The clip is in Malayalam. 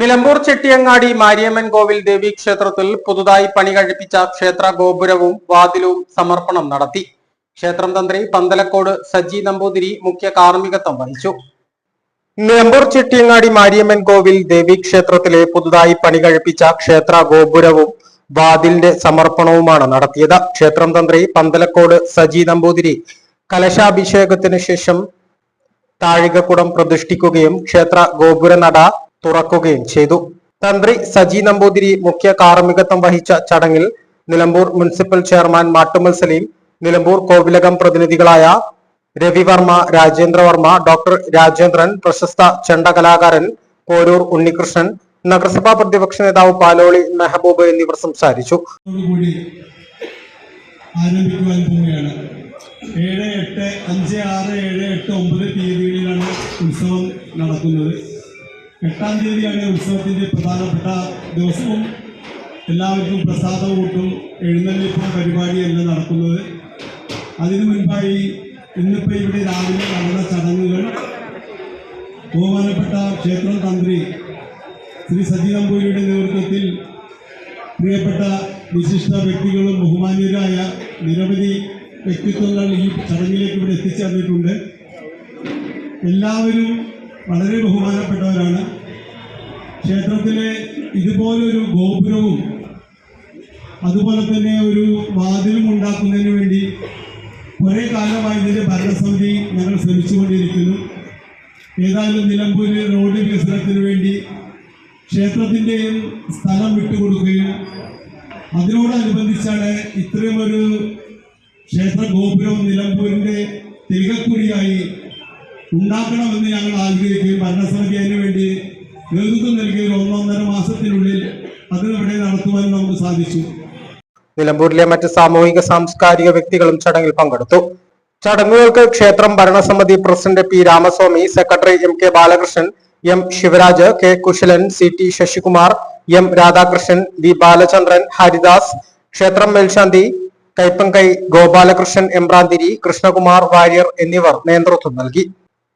നിലമ്പൂർ ചെട്ടിയങ്ങാടി മാരിയമ്മൻ കോവിൽ ദേവി ക്ഷേത്രത്തിൽ പുതുതായി പണി കഴിപ്പിച്ച ക്ഷേത്ര ഗോപുരവും വാതിലും സമർപ്പണം നടത്തി. ക്ഷേത്രം തന്ത്രി പന്തലക്കോട് സജി നമ്പൂതിരി മുഖ്യ കാർമ്മികത്വം വഹിച്ചു. നിലമ്പൂർ ചെട്ടിയങ്ങാടി മാരിയമ്മൻ കോവിൽ ദേവി ക്ഷേത്രത്തിലെ പുതുതായി പണി കഴിപ്പിച്ച ക്ഷേത്ര ഗോപുരവും വാതിലിന്റെ സമർപ്പണവുമാണ് നടത്തിയത്. ക്ഷേത്രം തന്ത്രി പന്തലക്കോട് സജി നമ്പൂതിരി കലശാഭിഷേകത്തിന് ശേഷം താഴികക്കുടം പ്രതിഷ്ഠിക്കുകയും ക്ഷേത്ര ഗോപുര നട തുറക്കുകയും ചെയ്തു. തന്ത്രി സജി നമ്പൂതിരി മുഖ്യ കാർമ്മികത്വം വഹിച്ച ചടങ്ങിൽ നിലമ്പൂർ മുനിസിപ്പൽ ചെയർമാൻ മാട്ടുമൽ സലീം നിലമ്പൂർ കോവിലകം പ്രതിനിധികളായ രവിവർമ്മ രാജേന്ദ്രവർമ്മ ഡോക്ടർ രാജേന്ദ്രൻ പ്രശസ്ത ചെണ്ട കലാകാരൻ പോരൂർ ഉണ്ണികൃഷ്ണൻ നഗരസഭാ പ്രതിപക്ഷ നേതാവ് പാലോളി മെഹബൂബ് എന്നിവർ സംസാരിച്ചു. ഏഴ് എട്ട് അഞ്ച് ആറ് ഏഴ് എട്ട് ഒമ്പത് തീയതികളിലാണ് ഉത്സവം നടക്കുന്നത്. എട്ടാം തീയതിയാണ് ഉത്സവത്തിന്റെ പ്രധാനപ്പെട്ട ദിവസവും എല്ലാവർക്കും പ്രസാദം കൂട്ടും എഴുന്നള്ളിപ്പ് പരിപാടിയെല്ലാം നടക്കുന്നത്. അതിനു മുൻപായി ഇന്നിപ്പോൾ ഇവിടെ രാവിലെ നടന്ന ചടങ്ങുകൾ. ബഹുമാനപ്പെട്ട ക്ഷേത്ര തന്ത്രി ശ്രീ സജി നമ്പൂരിയുടെ നേതൃത്വത്തിൽ പ്രിയപ്പെട്ട വിശിഷ്ട വ്യക്തികളും ബഹുമാന്യരായ നിരവധി വ്യക്തിത്വങ്ങൾ ഈ ചടങ്ങിലേക്ക് ഇവിടെ എത്തിച്ചേർന്നിട്ടുണ്ട്. എല്ലാവരും വളരെ ബഹുമാനപ്പെട്ടവരാണ്. ക്ഷേത്രത്തിലെ ഇതുപോലൊരു ഗോപുരവും അതുപോലെ തന്നെ ഒരു വാതിലും ഉണ്ടാക്കുന്നതിന് വേണ്ടി കുറേ കാലമായി ഇതിന്റെ ഭരണസമിതി ഞങ്ങൾ ശ്രമിച്ചുകൊണ്ടിരിക്കുന്നു. ഏതായാലും നിലമ്പൂര് റോഡ് വികസനത്തിന് വേണ്ടി ക്ഷേത്രത്തിന്റെയും സ്ഥലം വിട്ടുകൊടുക്കുകയും അതിനോടനുബന്ധിച്ചാണ് ഇത്രയും ഒരു ക്ഷേത്ര ഗോപുരം നിലമ്പൂരിന്റെ തിരികക്കുടിയായി ഉണ്ടാക്കണമെന്ന് ഞങ്ങൾ ആഗ്രഹിക്കുകയും ഭരണസമിതി അതിനു വേണ്ടി നേതൃത്വം നൽകിയ ഒരു ഒന്നൊന്നര മാസത്തിനുള്ളിൽ അത് ഇവിടെ നടത്തുവാൻ നമുക്ക് സാധിച്ചു. നിലമ്പൂരിലെ മറ്റ് സാമൂഹിക സാംസ്കാരിക വ്യക്തികളും ചടങ്ങിൽ പങ്കെടുത്തു. ചടങ്ങുകൾക്ക് ക്ഷേത്രം ഭരണസമിതി president P Ramaswamy secretary M K Balakrishnan M Sivaraj K Kushalan C T Sasikumar M Radhakrishnan V Balachandran Haridas ക്ഷേത്രം മേൽശാന്തി കൈപ്പങ്കൈ ഗോപാലകൃഷ്ണൻ എംബ്രാന്തിരി കൃഷ്ണകുമാർ വാര്യർ എന്നിവർ നേതൃത്വം നൽകി.